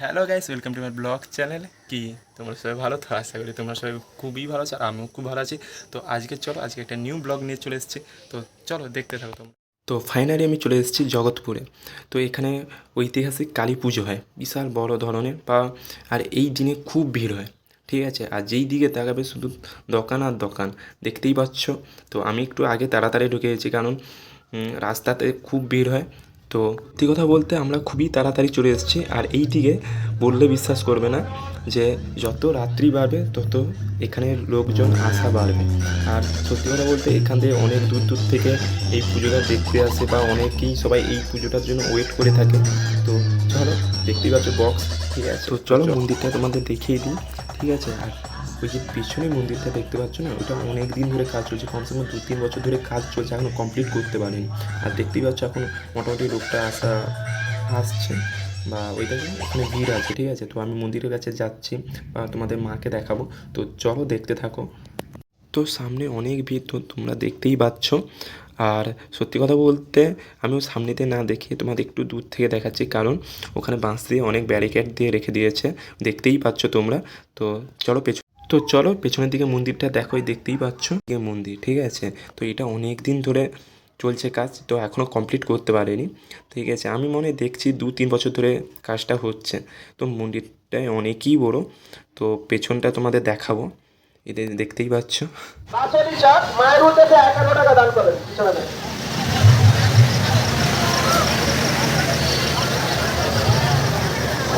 Hello guys welcome to my blog channel কি, তোমরা সবাই ভালো তো? আশা করি তোমরা সবাই খুবই ভালো আছো, আর আমিও খুব ভালো আছি। তো আজকে চলো, আজকে একটা নিউ ব্লগ নিয়ে চলে এসেছি। তো চলো, দেখতে থাকো তোমরা। তো ফাইনালি আমি চলে এসেছি জগৎপুরে। তো এখানে ঐতিহাসিক কালী পুজো হয়, বিশাল বড় ধরনের বা, আর এই দিনে খুব ভিড় হয়, ঠিক আছে? আর যেই দিকে তাকাবে শুধু দোকান আর দোকান, দেখতেই পাচ্ছ? তো আমি একটু আগে তাড়াতাড়ি ঢুকে গেছি, কারণ রাস্তাতে খুব ভিড় হয়। তো সত্যি কথা বলতে আমরা খুবই তাড়াতাড়ি চলে এসেছি। আর এই দিকে বললে বিশ্বাস করবে না যে যত রাত্রি বাড়বে তত এখানে লোকজন আসা বাড়বে। আর সত্যি কথা বলতে এখান থেকে অনেক দূর দূর থেকে এই পুজোটা দেখতে আসে বা অনেকেই সবাই এই পুজোটার জন্য ওয়েট করে থাকে। তো চলো দেখতেই পাচ্ছ বক্স ঠিক আছে? তো চলো। মন্দিরটা তোমাদের দেখিয়ে দিই ঠিক আছে? আর ওই যে পিছনে মন্দিরটা দেখতে পাচ্ছ না ওটা অনেক দিন ধরে কাজ চলছে, কমসে কম দু তিন বছর ধরে কাজ চলছে, এখনও কমপ্লিট করতে পারেনি। আর দেখতেই পাচ্ছ এখন মোটামুটি লোকটা আসা, আসছে, বা ওইটা ওখানে ভিড় আছে, ঠিক আছে? তো আমি মন্দিরের কাছে যাচ্ছি, বা তোমাদের মাকে দেখাবো। তো চলো দেখতে থাকো। তো সামনে অনেক ভিড় তো তোমরা দেখতেই পাচ্ছ। আর সত্যি কথা বলতে আমিও সামনেতে না দেখে তোমাদের একটু দূর থেকে দেখাচ্ছি, কারণ ওখানে বাঁশ দিয়ে অনেক ব্যারিকেড দিয়ে রেখে দিয়েছে। দেখতেই পাচ্ছ তোমরা। তো চলো পেছন তো চলো পেছনের দিকে মন্দিরটা দেখো এই দেখতেই পাচ্ছ। মন্দির, ঠিক আছে? তো এটা অনেক দিন ধরে চলছে কাজ, তো এখনও কমপ্লিট করতে পারেনি। ঠিক আছে, আমি মনে দেখছি দু তিন বছর ধরে কাজটা হচ্ছে। তো মন্দিরটায় অনেকই বড়। তো পেছনটা তোমাদের দেখাবো। এটা দেখতেই পাচ্ছ।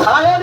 মায়ের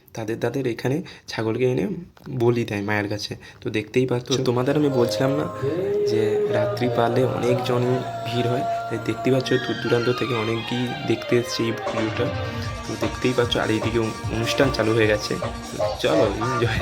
তাদের তাদের এখানে ছাগলকে এনে বলি দেয় মায়ের কাছে। তো দেখতেই পাচ্ছ তোমাদের আমি বলছিলাম না যে রাত্রি পারলে অনেকজনই ভিড় হয়, তাই দেখতেই পাচ্ছ দূর দূরান্ত থেকে অনেকেই দেখতে এসছে এই ভিডিওটা। তো দেখতেই পাচ্ছ, আর এইদিকে অনুষ্ঠান চালু হয়ে গেছে। চলো এনজয়